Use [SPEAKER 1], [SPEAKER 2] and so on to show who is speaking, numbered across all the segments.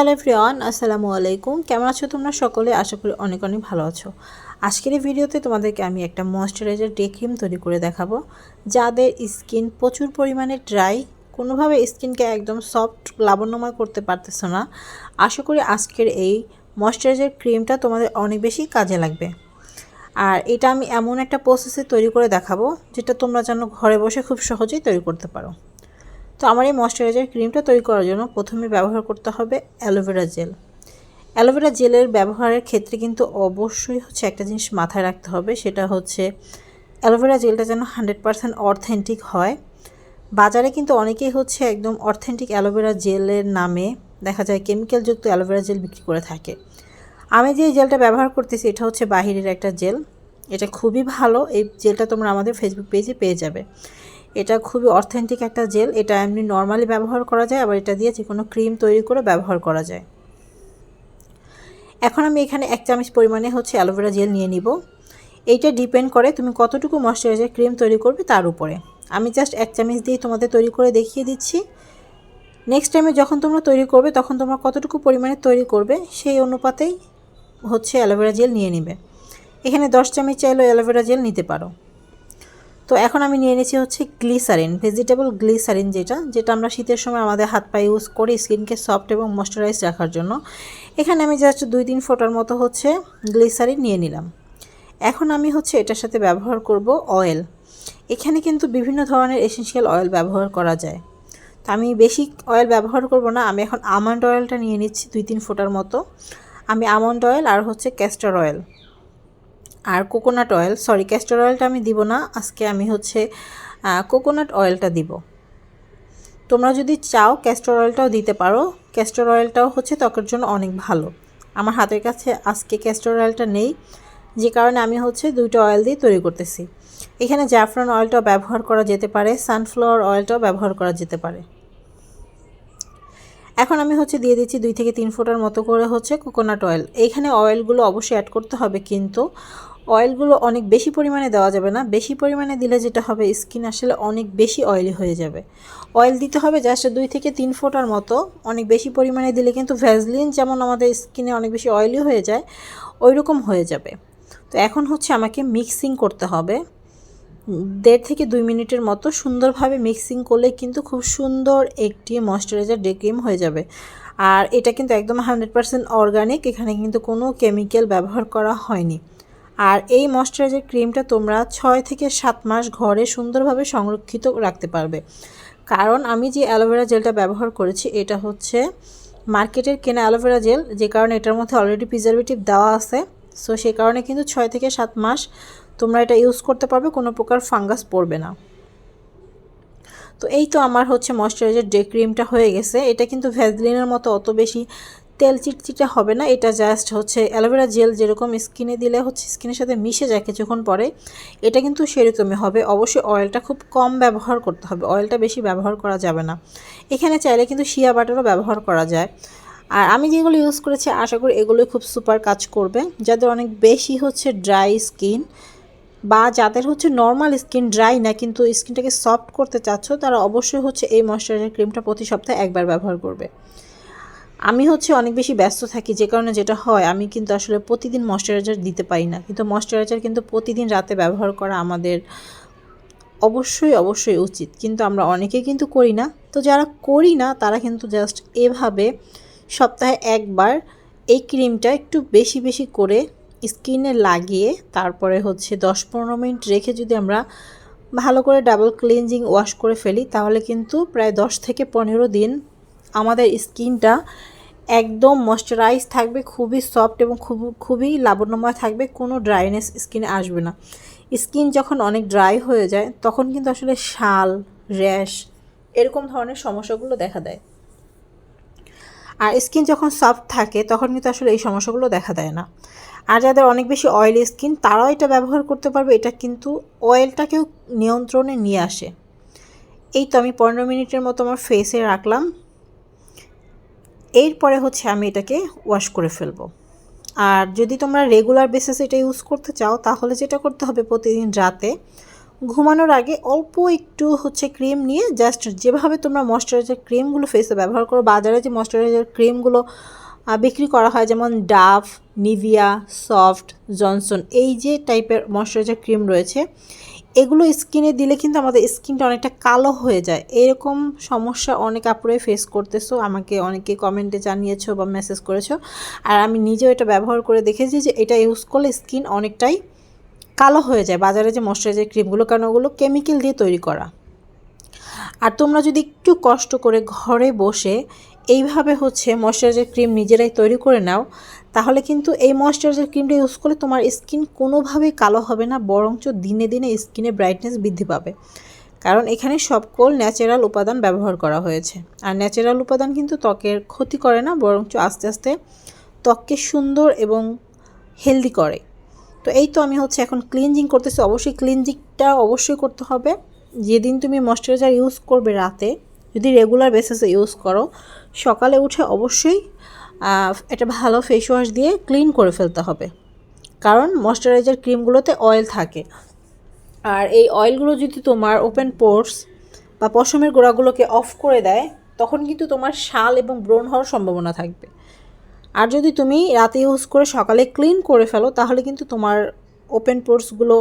[SPEAKER 1] Hello ফ্রিয়ান আসসালামু আলাইকুম। কেমন আছো তোমরা সকলে? আশা করি অনেক অনেক ভালো আছো। আজকের এই ভিডিওতে তোমাদেরকে আমি একটা ময়শ্চারাইজার ডে ক্রিম তৈরি করে দেখাবো, যাদের স্কিন প্রচুর পরিমাণে ড্রাই, কোনোভাবে স্কিনকে একদম সফট, লাবণ্যময় করতে পারতেছো না। আশা করি আজকের এই ময়শ্চারাইজার ক্রিমটা তোমাদের অনেক বেশি কাজে লাগবে। আর এটা আমি এমন একটা প্রসেসে তৈরি করে দেখাবো, যেটা তোমরা যেন ঘরে বসে খুব সহজেই তৈরি করতে পারো। তো আমার এই ময়শ্চারাইজার ক্রিমটা তৈরি করার জন্য প্রথমে ব্যবহার করতে হবে অ্যালোভেরা জেল। অ্যালোভেরা জেলের ব্যবহারের ক্ষেত্রে কিন্তু অবশ্যই হচ্ছে একটা জিনিস মাথায় রাখতে হবে, সেটা হচ্ছে অ্যালোভেরা জেলটা যেন হান্ড্রেড পারসেন্ট অথেন্টিক হয়। বাজারে কিন্তু অনেকেই হচ্ছে একদম অথেন্টিক অ্যালোভেরা জেলের নামে দেখা যায় কেমিক্যালযুক্ত অ্যালোভেরা জেল বিক্রি করে থাকে। আমি যে জেলটা ব্যবহার করতেছি, এটা হচ্ছে বাহিরের একটা জেল। এটা খুবই ভালো, এই জেলটা তোমরা আমাদের ফেসবুক পেজে পেয়ে যাবে। এটা খুবই অথেন্টিক একটা জেল। এটা এমনি নর্মালি ব্যবহার করা যায়, আবার এটা দিয়ে যে কোনো ক্রিম তৈরি করে ব্যবহার করা যায়। এখন আমি এখানে এক চামচ পরিমাণে হচ্ছে অ্যালোভেরা জেল নিয়ে নিব। এইটা ডিপেন্ড করে তুমি কতটুকু ময়শ্চারাইজার ক্রিম তৈরি করবে তার উপরে। আমি জাস্ট এক চামচ দিয়ে তোমাদের তৈরি করে দেখিয়ে দিচ্ছি। নেক্সট টাইমে যখন তোমরা তৈরি করবে, তখন তোমরা কতটুকু পরিমাণে তৈরি করবে, সেই অনুপাতেই হচ্ছে অ্যালোভেরা জেল নিয়ে নিবে। এখানে দশ চামচ চাইলেও অ্যালোভেরা জেল নিতে পারো। তো এখন আমি নিয়ে নিয়েছি হচ্ছে গ্লিসারিন ভেজিটেবল গ্লিসারিন যেটা যেটা আমরা শীতের সময় আমাদের হাত পা ইউজ করি স্কিনকে সফট এবং ময়শ্চারাইজ রাখার জন্য। এখানে আমি জাস্ট দুই তিন ফোটার মতো হচ্ছে গ্লিসারিন নিয়ে নিলাম। এখন আমি হচ্ছে এটার সাথে ব্যবহার করব অয়েল এখানে কিন্তু বিভিন্ন ধরনের এসেন্সিয়াল অয়েল ব্যবহার করা যায়। তো আমি বেশি অয়েল ব্যবহার করব না, আমি এখন আমন্ড অয়েলটা নিয়ে নিচ্ছি দুই তিন ফোটার মতো। আমি আমন্ড অয়েল আর হচ্ছে ক্যাস্টার অয়েল আর কোকোনাট অয়েল সরি ক্যাস্টর অয়েলটা আমি দিব না, আজকে আমি হচ্ছে কোকোনাট অয়েলটা দিব। তোমরা যদি চাও ক্যাস্টর অয়েলটাও দিতে পারো ক্যাস্টর অয়েলটাও হচ্ছে ত্বকের জন্য অনেক ভালো। আমার হাতের কাছে আজকে ক্যাস্টর অয়েলটা নেই, যে কারণে আমি হচ্ছে দুইটা অয়েল দিয়ে তৈরি করতেছি। এখানে জাফরান অয়েলটাও ব্যবহার করা যেতে পারে সানফ্লাওয়ার অয়েলটাও ব্যবহার করা যেতে পারে। এখন আমি হচ্ছে দিয়ে দিচ্ছি দুই থেকে তিন ফোটার মতো করে হচ্ছে কোকোনাট অয়েল এইখানে অয়েলগুলো অবশ্যই অ্যাড করতে হবে, কিন্তু অয়েলগুলো অনেক বেশি পরিমাণে দেওয়া যাবে না। বেশি পরিমাণে দিলে যেটা হবে, স্কিন আসলে অনেক বেশি অয়েলি হয়ে যাবে। অয়েল দিতে হবে জাস্ট দুই থেকে তিন ফোটার মতো। অনেক বেশি পরিমাণে দিলে কিন্তু ভ্যাজলিন যেমন আমাদের স্কিনে অনেক বেশি অয়েলি হয়ে যায় ওই রকম হয়ে যাবে। তো এখন হচ্ছে আমাকে মিক্সিং করতে হবে। দেড় থেকে দুই মিনিটের মতো সুন্দরভাবে মিক্সিং করলে কিন্তু খুব সুন্দর একটি ময়শ্চারাইজার ডে ক্রিম হয়ে যাবে। আর এটা কিন্তু একদম হান্ড্রেড পারসেন্ট অর্গানিক এখানে কিন্তু কোনো কেমিক্যাল ব্যবহার করা হয়নি। আর এই ময়শ্চারাইজার ক্রিমটা তোমরা ছয় থেকে সাত মাস ঘরে সুন্দরভাবে সংরক্ষিত রাখতে পারবে। কারণ আমি যে অ্যালোভেরা জেলটা ব্যবহার করেছি, এটা হচ্ছে মার্কেটের কেনা অ্যালোভেরা জেল, যে কারণে এটার মধ্যে অলরেডি প্রিজারভেটিভ দেওয়া আছে। সো সেই কারণে কিন্তু ছয় থেকে সাত মাস তোমরা এটা ইউজ করতে পারবে, কোনো প্রকার ফাঙ্গাস পড়বে না। তো এই তো আমার হচ্ছে ময়শ্চারাইজার ডে ক্রিমটা হয়ে গেছে। এটা কিন্তু ভ্যাজলিনের মতো অত বেশি তেল চিটচিটে হবে না, এটা জাস্ট হচ্ছে অ্যালোভেরা জেল যেরকম স্কিনে দিলে হচ্ছে স্কিনের সাথে মিশে যায় কিছুক্ষণ পরে, এটা কিন্তু সেরকমই হবে। অবশ্যই অয়েলটা খুব কম ব্যবহার করতে হবে অয়েলটা বেশি ব্যবহার করা যাবে না। এখানে চাইলে কিন্তু শিয়া বাটারও ব্যবহার করা যায়। আর আমি যেগুলো ইউজ করেছি, আশা করি এগুলোই খুব সুপার কাজ করবে। যাদের অনেক বেশি হচ্ছে ড্রাই স্কিন বা যাদের হচ্ছে নর্মাল স্কিন ড্রাই না, কিন্তু স্কিনটাকে সফট করতে চাচ্ছ, তারা অবশ্যই হচ্ছে এই ময়শ্চারাইজার ক্রিমটা প্রতি সপ্তাহে একবার ব্যবহার করবে। আমি হচ্ছে অনেক বেশি ব্যস্ত থাকি, যে কারণে যেটা হয়, আমি কিন্তু আসলে প্রতিদিন ময়শ্চারাইজার দিতে পারি না। কিন্তু ময়শ্চারাইজার কিন্তু প্রতিদিন রাতে ব্যবহার করা আমাদের অবশ্যই অবশ্যই উচিত। কিন্তু আমরা অনেকেই কিন্তু করি না। তো যারা করি না, তারা কিন্তু জাস্ট এভাবে সপ্তাহে একবার এই ক্রিমটা একটু বেশি বেশি করে স্কিনে লাগিয়ে তারপরে হচ্ছে দশ পনেরো মিনিট রেখে যদি আমরা ভালো করে ডাবল ক্লিনজিং ওয়াশ করে ফেলি, তাহলে কিন্তু প্রায় দশ থেকে পনেরো দিন আমাদের স্কিনটা একদম ময়শ্চারাইজ থাকবে, খুবই সফট এবং খুব, খুবই লাবণ্যময় থাকবে, কোনো ড্রাইনেস স্কিনে আসবে না। স্কিন যখন অনেক ড্রাই হয়ে যায়, তখন কিন্তু আসলে শাল, র্যাশ এরকম ধরনের সমস্যাগুলো দেখা দেয়। আর স্কিন যখন সফট থাকে, তখন কিন্তু আসলে এই সমস্যাগুলো দেখা দেয় না। আর যাদের অনেক বেশি অয়েলি স্কিন তারাও এটা ব্যবহার করতে পারবে, এটা কিন্তু অয়েলটাকেও নিয়ন্ত্রণে নিয়ে আসে। এই তো আমি পনেরো মিনিটের মতো আমার ফেসে রাখলাম। এরপরে হচ্ছে আমি এটাকে ওয়াশ করে ফেলব। আর যদি তোমরা রেগুলার বেসিস এটা ইউজ করতে চাও, তাহলে যেটা করতে হবে প্রতিদিন রাতে, ঘুমানোর আগে অল্প একটু হচ্ছে ক্রিম নিয়ে জাস্ট যেভাবে তোমরা ময়শ্চারাইজার ক্রিমগুলো ফেসে ব্যবহার করো, বাজারে যে ময়শ্চারাইজার ক্রিমগুলো বিক্রি করা হয়, যেমন ডাভ নিভিয়া সফট জনসন এই যে টাইপের ময়শ্চারাইজার ক্রিম রয়েছে এগুলো স্কিনে দিলে কিন্তু আমাদের স্কিনটা অনেকটা কালো হয়ে যায়। এরকম সমস্যা অনেক আপুরে ফেস করতেছো, আমাকে অনেকে কমেন্টে জানিয়েছো বা মেসেজ করেছ। আর আমি নিজেও এটা ব্যবহার করে দেখেছি যে এটা ইউজ করলে স্কিন অনেকটাই কালো হয়ে যায়। বাজারে যে ময়শ্চারাইজার ক্রিমগুলো কারণ ওগুলো কেমিক্যাল দিয়ে তৈরি করা। আর তোমরা যদি একটু কষ্ট করে ঘরে বসে এইভাবে হচ্ছে ময়শ্চারাইজার ক্রিম নিজেরাই তৈরি করে নাও, তাহলে কিন্তু এই ময়শ্চারাইজার ক্রিমটা ইউজ করলে তোমার স্কিন কোনোভাবেই কালো হবে না, বরঞ্চ দিনে দিনে স্কিনে ব্রাইটনেস বৃদ্ধি পাবে। কারণ এখানে সকল ন্যাচারাল উপাদান ব্যবহার করা হয়েছে। আর ন্যাচারাল উপাদান কিন্তু ত্বকের ক্ষতি করে না, বরঞ্চ আস্তে আস্তে ত্বককে সুন্দর এবং হেলদি করে। তো এই তো আমি হচ্ছে এখন ক্লিনজিং করতেছি, অবশ্যই ক্লিনজিংটা অবশ্যই করতে হবে। যেদিন তুমি ময়শ্চারাইজার ইউজ করবে রাতে যদি রেগুলার বেসিসে ইউজ করো, সকালে উঠে অবশ্যই একটা ভালো ফেস ওয়াশ দিয়ে ক্লিন করে ফেলতে হবে। কারণ ময়শ্চারাইজার ক্রিমগুলোতে অয়েল থাকে। আর এই অয়েলগুলো যদি তোমার ওপেন পোর্স বা পশমের গোড়াগুলোকে অফ করে দেয়, তখন কিন্তু তোমার শাল এবং ব্রণ হওয়ার সম্ভাবনা থাকবে। আর যদি তুমি রাতে ইউজ করে সকালে ক্লিন করে ফেলো, তাহলে কিন্তু তোমার ওপেন পোর্সগুলো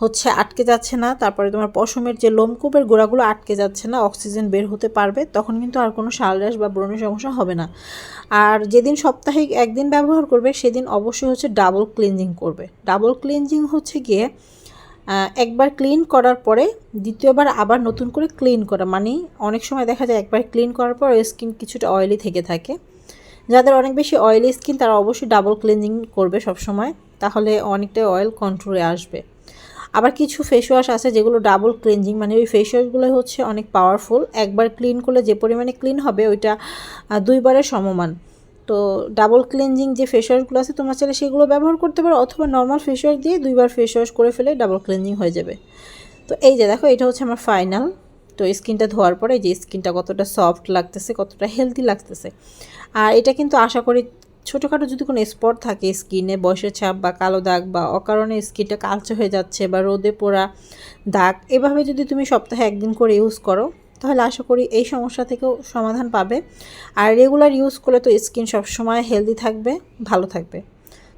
[SPEAKER 1] হচ্ছে আটকে যাচ্ছে না, তারপরে তোমার পশমের যে লোমকূপের গোড়াগুলো আটকে যাচ্ছে না, অক্সিজেন বের হতে পারবে, তখন কিন্তু আর কোনো শাল র্যাশ বা ব্রণের সমস্যা হবে না। আর যেদিন সাপ্তাহিক একদিন ব্যবহার করবে, সেদিন অবশ্যই হচ্ছে ডাবল ক্লিনজিং করবে। ডাবল ক্লিনজিং হচ্ছে গিয়ে একবার ক্লিন করার পরে দ্বিতীয়বার আবার নতুন করে ক্লিন করা। মানে অনেক সময় দেখা যায় একবার ক্লিন করার পর স্কিন কিছুটা অয়েলি থেকে থাকে। যাদের অনেক বেশি অয়েলি স্কিন তারা অবশ্যই ডাবল ক্লিনজিং করবে সব সময় তাহলে অনেকটা অয়েল কন্ট্রোলে আসবে। আবার কিছু ফেস ওয়াশ আছে যেগুলো ডাবল ক্লিনজিং মানে ওই ফেস ওয়াশগুলো হচ্ছে অনেক পাওয়ারফুল একবার ক্লিন করলে যে পরিমাণে ক্লিন হবে ওইটা দুইবারের সমমান। তো ডাবল ক্লিনজিং যে ফেস ওয়াশগুলো আছে, তোমার চাইলে সেগুলো ব্যবহার করতে পারো, অথবা নর্মাল ফেস ওয়াশ দিয়ে দুইবার ফেস ওয়াশ করে ফেলে ডাবল ক্লিনজিং হয়ে যাবে। তো এই যে দেখো, এটা হচ্ছে আমার ফাইনাল তো স্কিনটা ধোয়ার পরে যে স্কিনটা কতটা সফট লাগতেছে, কতটা হেলদি লাগতেছে। আর এটা কিন্তু আশা করি ছোটোখাটো যদি কোনো স্পট থাকে স্কিনে, বয়সের ছাপ বা কালো দাগ বা অকারণে স্কিনটা কালচে হয়ে যাচ্ছে বা রোদে পোড়া দাগ, এভাবে যদি তুমি সপ্তাহে একদিন করে ইউজ করো, তাহলে আশা করি এই সমস্যা থেকেও সমাধান পাবে। আর রেগুলার ইউজ করলে তো স্কিন সবসময় হেলদি থাকবে, ভালো থাকবে।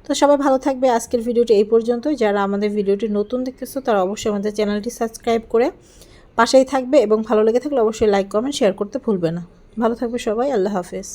[SPEAKER 1] তো সবাই ভালো থাকবে। আজকের ভিডিওটি এই পর্যন্তই। যারা আমাদের ভিডিওটি নতুন দেখতেছো, তারা অবশ্যই আমাদের চ্যানেলটি সাবস্ক্রাইব করে পাশেই থাকবে এবং ভালো লেগে থাকলে অবশ্যই লাইক কমেন্ট শেয়ার করতে ভুলবে না। ভালো থাকবে সবাই। আল্লাহ হাফেজ।